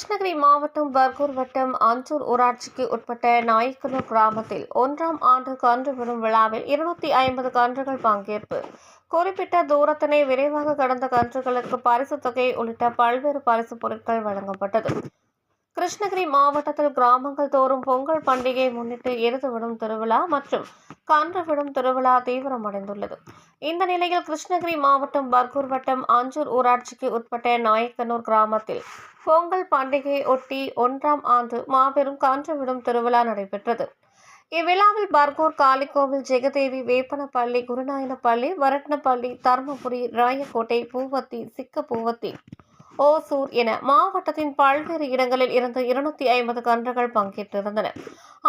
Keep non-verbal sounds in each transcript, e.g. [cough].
கிருஷ்ணகிரி மாவட்டம் பர்கூர் வட்டம் அஞ்சூர் ஊராட்சிக்கு உட்பட்ட நாயக்கனூர் கிராமத்தில் ஒன்றாம் ஆண்டு கன்று விடும் விழாவில் இருநூத்தி ஐம்பது கன்றுகள் பங்கேற்பு. குறிப்பிட்ட தூரத்தினை விரைவாக கடந்த கன்றுகளுக்கு பரிசு தொகை உள்ளிட்ட பல்வேறு பரிசுப் பொருட்கள் வழங்கப்பட்டது. கிருஷ்ணகிரி மாவட்டத்தில் கிராமங்கள் தோறும் பொங்கல் பண்டிகையை முன்னிட்டு எருது விடும் திருவிழா மற்றும் கன்று விடும் திருவிழா தீவிரமடைந்துள்ளது. இந்த நிலையில் கிருஷ்ணகிரி மாவட்டம் பர்கூர் வட்டம் அஞ்சூர் ஊராட்சிக்கு உட்பட்ட நாயக்கனூர் கிராமத்தில் பொங்கல் பண்டிகையை ஒட்டி ஒன்றாம் ஆண்டு மாபெரும் கன்று விடும் திருவிழா நடைபெற்றது. இவ்விழாவில் பர்கூர் காளிக்கோவில் ஜெகதேவி வேப்பனப்பள்ளி குருநாயனப்பள்ளி வரட்னப்பள்ளி தர்மபுரி ராயக்கோட்டை பூவத்தி சிக்க பூவத்தி ஓசூர் என மாவட்டத்தின் பல்வேறு இடங்களில் இருந்து இருநூத்தி ஐம்பது கன்றுகள் பங்கேற்றிருந்தன.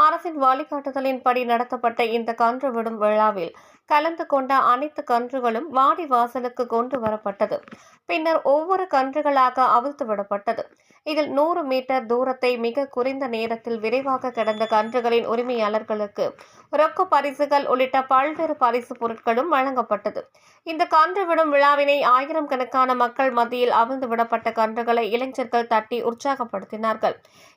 அரசின் வழிகாட்டுதலின்படி நடத்தப்பட்ட இந்த கன்று விடும் விழாவில் கலந்து கொண்ட அனைத்து கன்றுகளும் வாடி வாசலுக்கு கொண்டு வரப்பட்டது. பின்னர் ஒவ்வொரு கன்றுகளாக அவிழ்த்து விடப்பட்டது. இதில் நூறு மீட்டர் தூரத்தை மிக குறைந்த நேரத்தில் விரைவாக கடந்த கன்றுகளின் உரிமையாளர்களுக்கு ரொக்க பரிசுகள் உள்ளிட்ட பல்வேறு பரிசு பொருட்களும் வழங்கப்பட்டது. இந்த கன்று விடும் விழாவினை ஆயிரம் கணக்கான மக்கள் மத்தியில் அவிழ்ந்து விடப்பட்ட கன்றுகளை இளைஞர்கள் தட்டி உற்சாகப்படுத்தினார்கள்.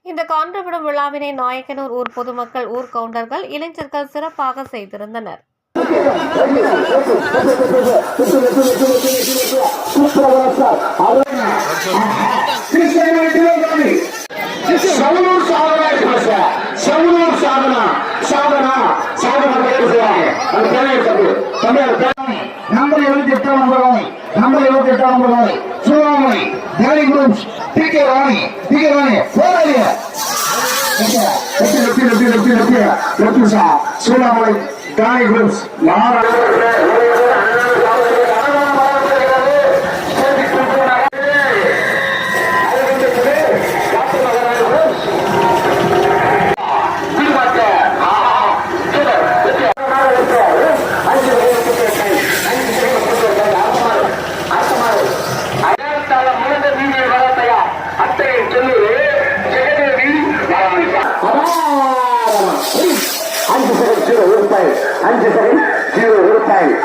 இந்த கன்று விடும் விழாவினை நாயக்கனூர் ஊர் பொதுமக்கள் ஊர் கவுண்டர்கள் இளைஞர்கள் சிறப்பாக செய்திருந்தனர். [laughs] சவுனூர் சாதனா பாச சவுனூர் சாதனா சாதனா சாதனா பேர் செய்வாங்க அந்த பேரை தப்பு தமிழர் நம்பர் இருபத்தி எட்டாம் நம்பர் வாணி நம்பர் இருபத்தி எட்டாம் number Vani Sivaramani Devi groups D K Rani D K Rani போராடிய லெப்டி லெப்டி குரூப்ஸ் ஒரு பாயிண்ட் அஞ்சு செகண்ட் ஜீரோ ஒரு பாயிண்ட்